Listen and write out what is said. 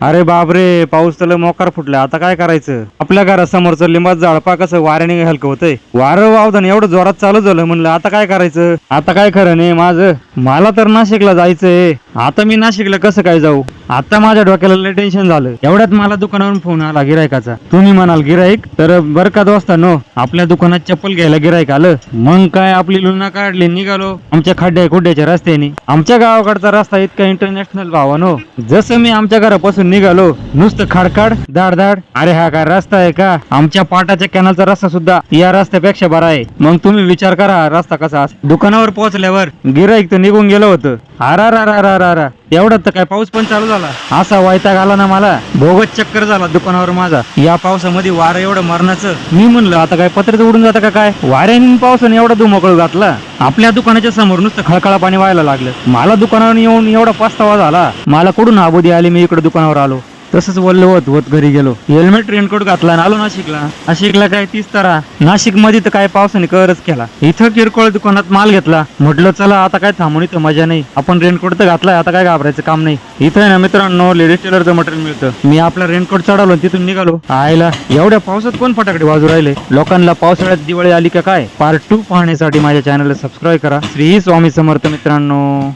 अरे बापरे पाऊस तर मोकार फुटला आता काय करायचं? आपल्या घरासमोरचं लिंबात जाळपा कसं वाऱ्याने हलकं होतंय. वारं वावधन एवढं जोरात चालू झालं म्हणलं आता काय करायचं? आता काय खरं नाही माझं. मला तर नाशिकला जायचंय. आता मी नाशिकला कसं काय जाऊ? आता माझ्या डोक्याला लय टेन्शन झालं. एवढ्यात मला दुकानावरून फोन आला गिरायकाचा. तुम्ही म्हणाल गिरायक तर बर का दोस्ता नो. आपल्या दुकानात चप्पल घ्यायला गिरायक आलं. मग काय आपली लुना काढली निघालो. आमच्या खड्ड्या खुड्ड्याच्या रस्त्याने. आमच्या गावाकडचा रस्ता इतका इंटरनॅशनल भावानो जसं मी आमच्या घरापासून निघालो नुसतं खाडखाड धाड दाड अरे हा काय रस्ता आहे का? आमच्या पाटाच्या कॅनलचा रस्ता सुद्धा या रस्त्यापेक्षा बरा आहे. मग तुम्ही विचार करा रस्ता कसा दुकानावर पोहोचल्यावर गिरायक तर निघून गेलो होतं. अरा अरे रा एवढ्यात तर काय पाऊस पण चालू झाला. असा वैताग आला ना मला. भोगत चक्कर झाला दुकानावर माझा. या पावसामध्ये वारं एवढं मरणाचं. मी म्हणलं आता काय पत्रे उडून जातं का काय? वाऱ्याने पावसाने एवढा धुमकळ घातला. आपल्या दुकानाच्या समोर नुसतं खळखळा पाणी व्हायला लागलं. मला दुकानावर येऊन एवढा पस्तावा झाला. मला कुठून आबोदी आली मी इकडे दुकानावर आलो? तसंच वल्लवत होत होत घरी गेलो. हेल्मेट रेनकोट घातला आणि आलो नाशिकला. नाशिकला काय तीस तारा. नाशिकमध्ये तर काय पावसाने करच केला. इथं किरकोळ दुकानात माल घेतला. म्हटलं चला आता काय थांबून इथं मजा नाही. आपण रेनकोट तर घातलाय आता काय घाबरायचं काम नाही. इथं आहे ना मित्रांनो लेडीज टेलरचं मटेरियल मिळतं. मी आपला रेनकोट चढवलो तिथून निघालो. आयला एवढ्या पावसात कोण फटाकडे वाजू राहिले? लोकांना पावसाळ्यात दिवाळी आली का काय? पार्ट टू पाहण्यासाठी माझ्या चॅनलला सबस्क्राईब करा. श्री स्वामी समर्थ मित्रांनो.